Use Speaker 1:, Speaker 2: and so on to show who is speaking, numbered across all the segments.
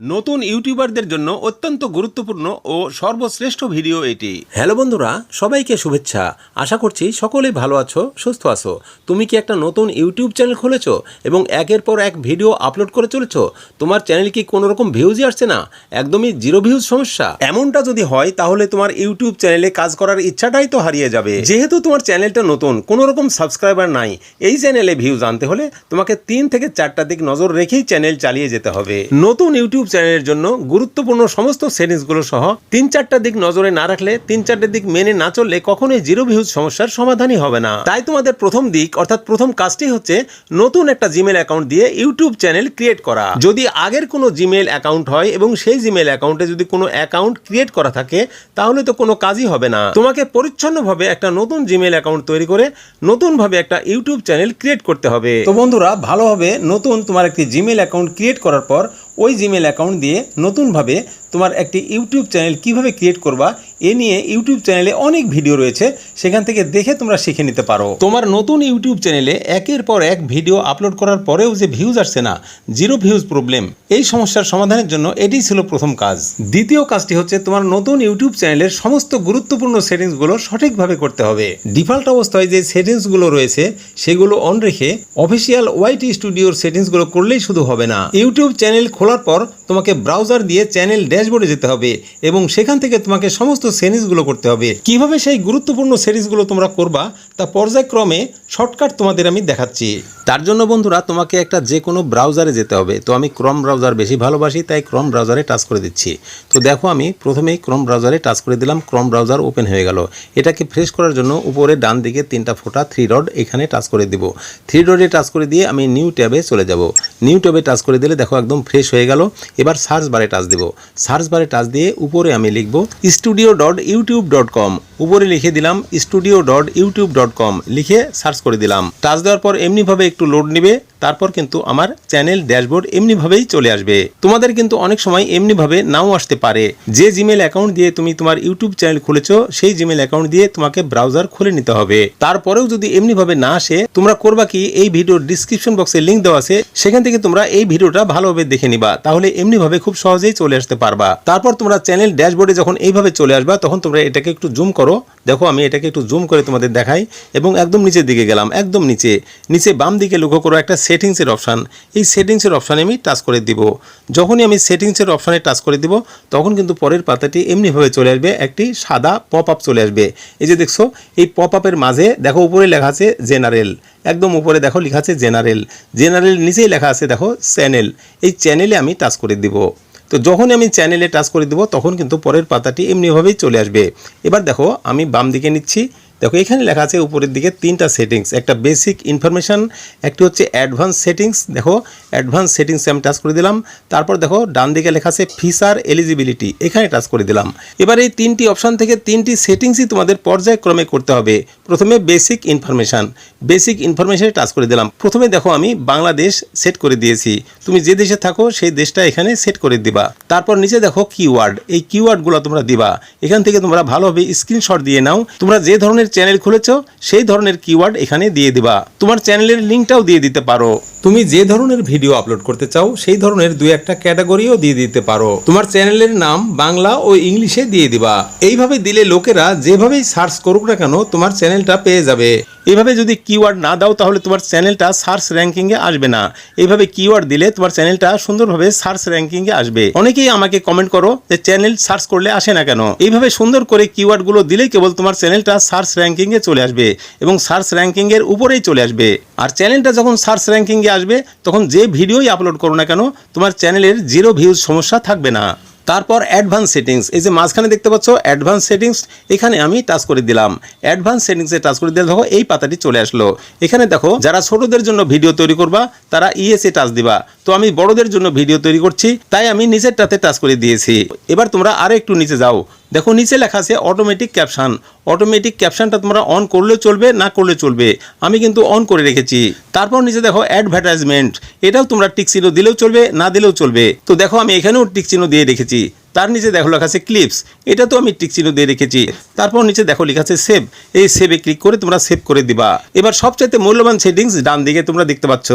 Speaker 1: নতুন ইউটিউবারদের জন্য অত্যন্ত গুরুত্বপূর্ণ ও সর্বশ্রেষ্ঠ ভিডিও এটি। হ্যালো বন্ধুরা, সবাইকে শুভেচ্ছা। আশা করছি সকলেই ভালো আছো, সুস্থ আছো। তুমি কি একটা নতুন ইউটিউব চ্যানেল খুলেছো এবং একের পর এক ভিডিও আপলোড করে চলেছো? তোমার চ্যানেল কি কোনো রকম ভিউজই আসছে না? একদমই জিরো ভিউজ সমস্যা। এমনটা যদি হয়, তাহলে তোমার ইউটিউব চ্যানেলে কাজ করার ইচ্ছাটাই তো হারিয়ে যাবে। যেহেতু তোমার চ্যানেলটা নতুন কোনো রকম সাবস্ক্রাইবার নাই, এই চ্যানেলে ভিউজ আনতে হলে তোমাকে তিন থেকে চারটা দিক নজর রেখেই চ্যানেল চালিয়ে যেতে হবে। নতুন ইউটিউব চ্যানেলের জন্য গুরুত্বপূর্ণ সমস্ত সেটিংসগুলো সহ তিন চারটা দিক নজরে না রাখলে, তিন চারটে দিক মেনে না চললে কখনোই জিরো ভিউজ সমস্যার সমাধানই হবে না। তাই তোমাদের প্রথম দিক, অর্থাৎ প্রথম কাজটি হচ্ছে নতুন একটা জিমেল অ্যাকাউন্ট দিয়ে ইউটিউব চ্যানেল ক্রিয়েট করা। যদি আগের কোনো জিমেল অ্যাকাউন্ট হয় এবং সেই জিমেল অ্যাকাউন্টে যদি কোনো অ্যাকাউন্ট ক্রিয়েট করা থাকে, তাহলে তো কোনো কাজই হবে না। তোমাকে পরিচ্ছন্নভাবে একটা নতুন জিমেল অ্যাকাউন্ট তৈরি করে নতুনভাবে একটা ইউটিউব চ্যানেল ক্রিয়েট করতে হবে। তো বন্ধুরা, ভালোভাবে নতুন তোমার একটি জিমেল অ্যাকাউন্ট ক্রিয়েট করার পর ওই জিমেল অ্যাকাউন্ট দিয়ে নতুনভাবে তোমার একটি ইউটিউব চ্যানেল কীভাবে ক্রিয়েট করবা, এ নিয়ে ইউটিউব চ্যানেলে অনেক ভিডিও রয়েছে, সেখান থেকে দেখে তোমরা শিখে নিতে পারো। তোমার নতুন ইউটিউব চ্যানেলে একের পর এক ভিডিও আপলোড করার পরেও যে ভিউজ আসছে না জিরো ভিউজ প্রবলেম এই সমস্যার সমাধানের জন্য এটি ছিল প্রথম কাজ। দ্বিতীয় কাজটি হচ্ছে তোমার নতুন ইউটিউব চ্যানেলের সমস্ত গুরুত্বপূর্ণ সেটিংসগুলো সঠিকভাবে করতে হবে। ডিফল্ট অবস্থায় যে সেটিংসগুলো রয়েছে, সেগুলো অন রেখে অফিসিয়াল ওয়াইটি স্টুডিওর সেটিংসগুলো করলেই শুধু হবে না। ইউটিউব চ্যানেল খোলার পর তোমাকে ব্রাউজার দিয়ে চ্যানেল ড্যাশবোর্ডে যেতে হবে এবং সেখান থেকে তোমাকে সমস্ত সেটিংসগুলো করতে হবে। কীভাবে সেই গুরুত্বপূর্ণ সেটিংসগুলো তোমরা করবা, তা পর্যায়ক্রমে শর্টকাট তোমাদের আমি দেখাচ্ছি। তার জন্য বন্ধুরা, তোমাকে একটা যে কোনো ব্রাউজারে যেতে হবে। তো আমি ক্রম ব্রাউজার বেশি ভালোবাসি, তাই ক্রম ব্রাউজারে টাচ করে দিচ্ছি। তো দেখো, আমি প্রথমেই ক্রম ব্রাউজারে টাচ করে দিলাম ক্রম ব্রাউজার ওপেন হয়ে গেল। এটাকে ফ্রেশ করার জন্য উপরে ডান দিকে তিনটা ফোঁটা থ্রি রড এখানে টাচ করে দিব। থ্রি রডে টাচ করে দিয়ে আমি নিউ ট্যাবে চলে যাব। নিউ ট্যাবে টাচ করে দিলে দেখো, একদম ফ্রেশ হয়ে গেল। এবার সার্চ বারে টাচ দিব। সার্চ বারে টাচ দিয়ে উপরে আমি লিখব studio dot YouTube dot com উপরে লিখে দিলাম studio dot YouTube dot com লিখে সার্চ করে দিলাম। টাচ দেওয়ার পর এমনিভাবে একটু লোড নেবে, তারপর কিন্তু আমার চ্যানেল ড্যাশবোর্ড এমনিভাবেই চলে আসবে। তোমাদের কিন্তু অনেক সময় এমনিভাবে নাও আসতে পারে। যে জিমেল অ্যাকাউন্ট দিয়ে তুমি তোমার ইউটিউব চ্যানেল খুলেছো, সেই জিমেল অ্যাকাউন্ট দিয়ে তোমাকে ব্রাউজার খুলে নিতে হবে। তারপরেও যদি এমনিভাবে না আসে, তোমরা করবা কি? এই ভিডিওর ডিসক্রিপশন বক্সে লিঙ্ক দেওয়া আছে। সেখান থেকে তোমরা এই ভিডিওটা ভালোভাবে দেখে নিবা। তাহলে এমনিভাবে খুব সহজেই চলে আসতে পারবা। তারপর তোমরা চ্যানেল ড্যাশবোর্ডে যখন এইভাবে চলে আসবা, তখন তোমরা এটাকে একটু জুম করো। দেখো, আমি এটাকে একটু জুম করে তোমাদের দেখাই এবং একদম নিচের দিকে গেলাম, একদম নিচে। নিচে বাম দিকে লক্ষ্য করো, একটা সেটিংসের অপশান এই সেটিংসের অপশানে আমি টাচ করে দিব। যখনই আমি সেটিংসের অপশানে টাচ করে দিব, তখন কিন্তু পরের পাতাটি এমনিভাবে চলে আসবে, একটি সাদা পপ আপ চলে আসবে। এই যে দেখছ, এই পপ আপের মাঝে দেখো, উপরে লেখা আছে জেনারেল একদম উপরে দেখো, লেখা আছে জেনারেল জেনারেল নিচেই লেখা আছে, দেখো চ্যানেল এই চ্যানেলে আমি টাচ করে দিব। তো যখন আমি চ্যানেলে টাচ করে দেবো, তখন কিন্তু পরের পাতাটি এমনিভাবেই চলে আসবে। এবার দেখো, আমি বাম দিকে নিচ্ছি। দেখো, এখানে লেখা আছে উপরের দিকে তিনটা সেটিংস একটা বেসিক ইনফরমেশান একটি হচ্ছে অ্যাডভান্স সেটিংস দেখো অ্যাডভান্স সেটিংসে আমি টাচ করে দিলাম, তারপর দেখো, ডান দিকে লেখা আছে ফিচার এলিজিবিলিটি এখানে টাচ করে দিলাম। এবার এই তিনটি অপশান থেকে তিনটি সেটিংসই তোমাদের পর্যায়ক্রমে করতে হবে। প্রথমে বেসিক ইনফরমেশান বেসিক ইনফরমেশানে টাচ করে দিলাম। প্রথমে দেখো, আমি বাংলাদেশ সেট করে দিয়েছি। তুমি যে দেশে থাকো, সেই দেশটা এখানে সেট করে দিবা। তারপর নিচে দেখো কিওয়ার্ড এই কিওয়ার্ডগুলো তোমরা দিবা। এখান থেকে তোমরা ভালোভাবে স্ক্রিনশট দিয়ে নাও। তোমরা যে ধরনের চ্যানেল খুলেছ সেই ধরনের কিওয়ার্ড এখানে দিয়ে দিবা। তোমার চ্যানেলের লিঙ্কটাও দিয়ে দিতে পারো। তুমি যে ধরনের ভিডিও আপলোড করতে চাও, সেই ধরনের দুই একটা ক্যাটাগরিও দিয়ে দিতে পারো। তোমার চ্যানেলের নাম বাংলা ও ইংলিশে দিয়ে দিবা। এইভাবে দিলে লোকেরা যেভাবেই সার্চ করুক না কেন, তোমার চ্যানেলটা পেয়ে যাবে। এভাবে যদি কিওয়ার্ড না দাও, তাহলে তোমার চ্যানেলটা সার্চ র্যাঙ্কিংয়ে আসবে না। এইভাবে কিওয়ার্ড দিলে তোমার চ্যানেলটা সুন্দরভাবে সার্চ র্যাঙ্কিংয়ে আসবে। অনেকেই আমাকে কমেন্ট করো যে, চ্যানেল সার্চ করলে আসে না কেন? এইভাবে সুন্দর করে কিওয়ার্ডগুলো দিলেই কেবল তোমার চ্যানেলটা সার্চ র্যাঙ্কিংয়ে চলে আসবে এবং সার্চ র্যাঙ্কিংয়ের উপরেই চলে আসবে। আর চ্যানেলটা যখন সার্চ র্যাঙ্কিংয়ে আসবে, তখন যে ভিডিওই আপলোড করো না কেন, তোমার চ্যানেলের জিরো ভিউজ সমস্যা থাকবে না। তারপর অ্যাডভান্স সেটিংস। এই যে মাঝখানে দেখতে পাচ্ছ, অ্যাডভান্স সেটিংস, এখানে আমি টাচ করে দিলাম। অ্যাডভান্স সেটিংসে টাচ করে দিলে দেখো, এই পাতাটি চলে আসলো। এখানে দেখো, যারা ছোটদের জন্য ভিডিও তৈরি করবা, তারা ইএসএ টাচ দিবা। তো আমি বড়দের জন্য ভিডিও তৈরি করছি, তাই আমি নিচেরটাতে টাচ করে দিয়েছি। এবার তোমরা আরও একটু নিচে যাও। দেখো, নিচে লেখা আছে অটোমেটিক ক্যাপশন অটোমেটিক ক্যাপশনটা তোমরা অন করলে চলবে, না করলে চলবে। আমি কিন্তু অন করে রেখেছি। তারপর নিচে দেখো অ্যাডভার্টাইজমেন্ট এটাও তোমরা টিক চিহ্ন দিলেও চলবে, না দিলেও চলবে। তো দেখো, আমি এখানেও টিক চিহ্ন দিয়ে রেখেছি। তার নিচে দেখো লেখা আছে ক্লিপস এটা তো আমি টিক চিহ্ন দিয়ে রেখেছি। তারপর নিচে দেখো লেখা আছে সেভ এই সেভে ক্লিক করে তোমরা সেভ করে দিবা। এবার সবচাইতে মূল্যবান সেটিংস ডান দিকে তোমরা দেখতে পাচ্ছ।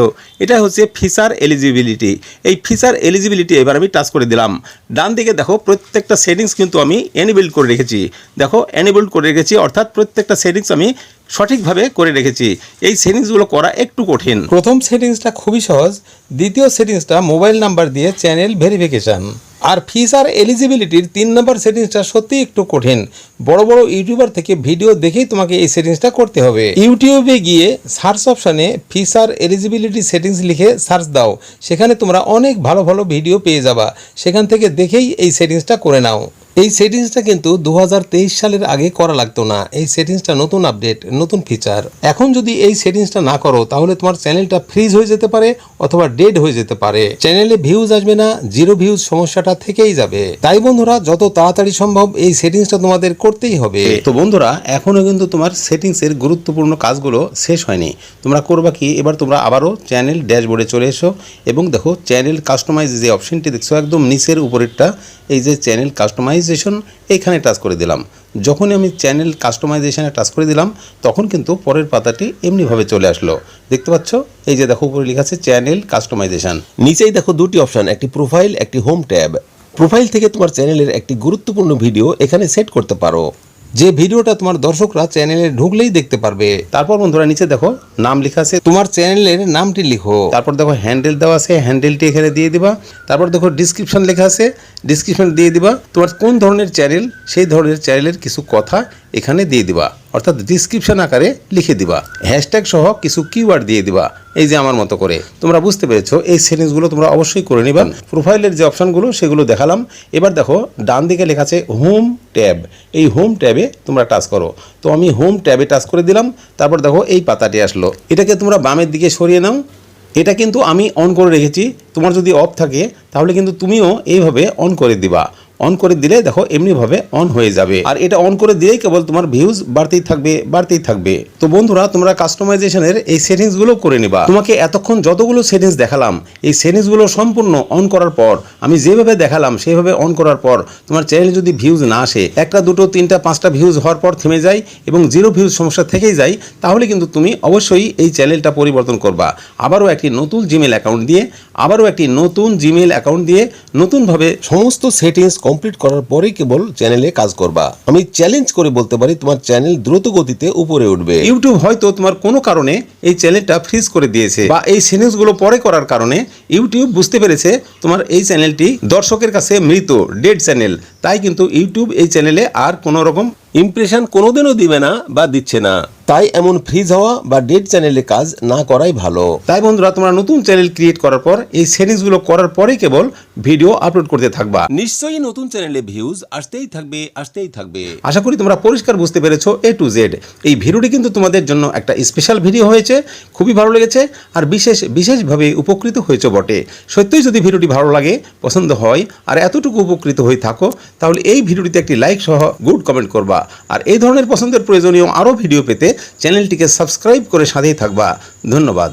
Speaker 1: এটা হচ্ছে ফিচার এলিজিবিলিটি এই ফিচার এলিজিবিলিটি এবার আমি টাচ করে দিলাম। ডান দিকে দেখো প্রত্যেকটা সেটিংস কিন্তু আমি এনেবল করে রেখেছি। দেখো এনেবল করে রেখেছি, অর্থাৎ প্রত্যেকটা সেটিংস আমি সঠিকভাবে করে রেখেছি। এই সেটিংসগুলো করা একটু কঠিন। প্রথম সেটিংসটা খুবই সহজ। দ্বিতীয় সেটিংসটা মোবাইল নাম্বার দিয়ে চ্যানেল ভেরিফিকেশন আর ফিস আর এলিজিবিলিটির তিন নম্বর সেটিংসটা সত্যি একটু কঠিন। বড় বড় ইউটিউবার থেকে ভিডিও দেখেই তোমাকে এই সেটিংসটা করতে হবে। ইউটিউবে গিয়ে সার্চ অপশানে ফিস আর এলিজিবিলিটি সেটিংস লিখে সার্চ দাও। সেখানে তোমরা অনেক ভালো ভালো ভিডিও পেয়ে যাবা। সেখান থেকে দেখেই এই সেটিংসটা করে নাও। এই সেটিংসটা কিন্তু দুহাজার তেইশ সালের আগে করা লাগতো না। এই সেটিংসটা নতুন আপডেট নতুন ফিচার এখন যদি এই সেটিংসটা না করো, তাহলে তোমার চ্যানেলটা ফ্রিজ হয়ে যেতে পারে অথবা ডেড হয়ে যেতে পারে। চ্যানেলে ভিউজ আসবে না জিরো ভিউজ সমস্যাটা থেকেই যাবে। তাই বন্ধুরা, যত তাড়াতাড়ি সম্ভব এই সেটিংসটা তোমাদের করতেই হবে। তো বন্ধুরা এখনও কিন্তু তোমার সেটিংসের গুরুত্বপূর্ণ কাজগুলো শেষ হয়নি। তোমরা করবা কি? এবার তোমরা আবারও চ্যানেল ড্যাশবোর্ডে চলে এসো এবং দেখো চ্যানেল কাস্টমাইজ যে অপশনটি দেখছ, একদম নিচের উপরেরটা এই যে চ্যানেল কাস্টমাইজেশন এইখানে টাচ করে দিলাম। যখনই আমি চ্যানেল কাস্টমাইজেশানে টাচ করে দিলাম, তখন কিন্তু পরের পাতাটি এমনিভাবে চলে আসলো। দেখতে পাচ্ছ? এই যে দেখো, উপরে লেখা আছে চ্যানেল কাস্টমাইজেশান নিচেই দেখো দুটি অপশান একটি প্রোফাইল একটি হোম ট্যাব প্রোফাইল থেকে তোমার চ্যানেলের একটি গুরুত্বপূর্ণ ভিডিও এখানে সেট করতে পারো। যে ভিডিওটা তোমার দর্শকরা চ্যানেলে ঢুকলেই দেখতে পারবে। তারপর বন্ধুরা নিচে দেখো নাম লেখা আছে। তোমার চ্যানেলের নামটি লিখো। তারপর দেখো হ্যান্ডেল দেওয়া আছে হ্যান্ডেলটি এখানে দিয়ে দিবা। তারপর দেখো ডিসক্রিপশন লেখা আছে ডিসক্রিপশন দিয়ে দিবা। তোমার কোন ধরনের চ্যানেল সেই ধরনের চ্যানেলের কিছু কথা এখানে দিয়ে দিবা। অর্থাৎ ডিসক্রিপশন আকারে লিখে দিবা। হ্যাশট্যাগ সহ কিছু কিওয়ার্ড দিয়ে দিবা। এই যে আমার মতো করে। তোমরা বুঝতে পেরেছ, এই সেটিংসগুলো তোমরা অবশ্যই করে নিবা। প্রোফাইলের যে অপশনগুলো সেগুলো দেখালাম। এবার দেখো, ডান দিকে লেখা আছে হোম ট্যাব এই হোম ট্যাবে তোমরা টাচ করো। তো আমি হোম ট্যাবে টাচ করে দিলাম। তারপর দেখো, এই পাতাটি আসলো। এটাকে তোমরা বামের দিকে সরিয়ে নাও। এটা কিন্তু আমি অন করে রেখেছি। তোমার যদি অফ থাকে, তাহলে কিন্তু তুমিও এইভাবে অন করে দিবা। অন করে দিলে দেখো এমনিভাবে অন হয়ে যাবে। আর এটা অন করে দিলেই কেবল তোমার ভিউজ বাড়তেই থাকবে বাড়তেই থাকবে। তো বন্ধুরা, তোমরা কাস্টমাইজেশনের এই সেটিংসগুলো করে নিবা। তোমাকে এতক্ষণ যতগুলো সেটিংস দেখালাম, এই সেটিংসগুলো সম্পূর্ণ অন করার পর, আমি যেভাবে দেখালাম সেভাবে অন করার পর, তোমার চ্যানেলে যদি ভিউজ না আসে, একটা, দুটো, তিনটা, পাঁচটা ভিউজ হওয়ার পর থেমে যায় এবং জিরো ভিউজ সমস্যা থেকেই যায়, তাহলে কিন্তু তুমি অবশ্যই এই চ্যানেলটা পরিবর্তন করবা। আবারও একটি নতুন জিমেল অ্যাকাউন্ট দিয়ে, আবারও একটি নতুন জিমেল অ্যাকাউন্ট দিয়ে নতুনভাবে সমস্ত সেটিংস কমপ্লিট করার পরেই কেবল চ্যানেলে কাজ করবা। আমি চ্যালেঞ্জ করে বলতে পারি, তোমার চ্যানেল দ্রুত গতিতে উপরে উঠবে। ইউটিউব হয়তো তোমার কোনো কারণে এই চ্যানেলটা ফ্রিজ করে দিয়েছে বা এই সেটিংসগুলো পরে করার কারণে ইউটিউব বুঝতে পেরেছে তোমার এই চ্যানেলটি দর্শকের কাছে মৃত ডেড চ্যানেল তাই কিন্তু ইউটিউব এই চ্যানেলে আর কোনো রকম ইমপ্রেশন কোনোদিনও দিবে না বা দিচ্ছে না। তাই এমন ফ্রিজ হওয়া বা ডেড চ্যানেলে কাজ না করাই ভালো। তাই বন্ধুরা তোমরা নতুন চ্যানেল ক্রিয়েট করার পর এই সেটিংসগুলো করার পরেই কেবল ভিডিও আপলোড করতে থাকবা। নিশ্চয়ই নতুন চ্যানেলে ভিউজ আসতেই থাকবে আসতেই থাকবে। আশা করি তোমরা পরিষ্কার বুঝতে পেরেছ এ টু জেড এই ভিডিওটি কিন্তু তোমাদের জন্য একটা স্পেশাল ভিডিও হয়েছে খুবই ভালো লেগেছে আর বিশেষ বিশেষভাবে উপকৃত হয়েছে বটে। সত্যিই যদি ভিডিওটি ভালো লাগে পছন্দ হয় আর এতটুকু উপকৃত হয়ে থাকো তাহলে এই ভিডিওটিতে একটি লাইক সহ গুড কমেন্ট করবা। আর এই ধরনের পছন্দের প্রয়োজনীয় আরও ভিডিও পেতে চ্যানেলটিকে সাবস্ক্রাইব করে সাথেই থাকবা। ধন্যবাদ।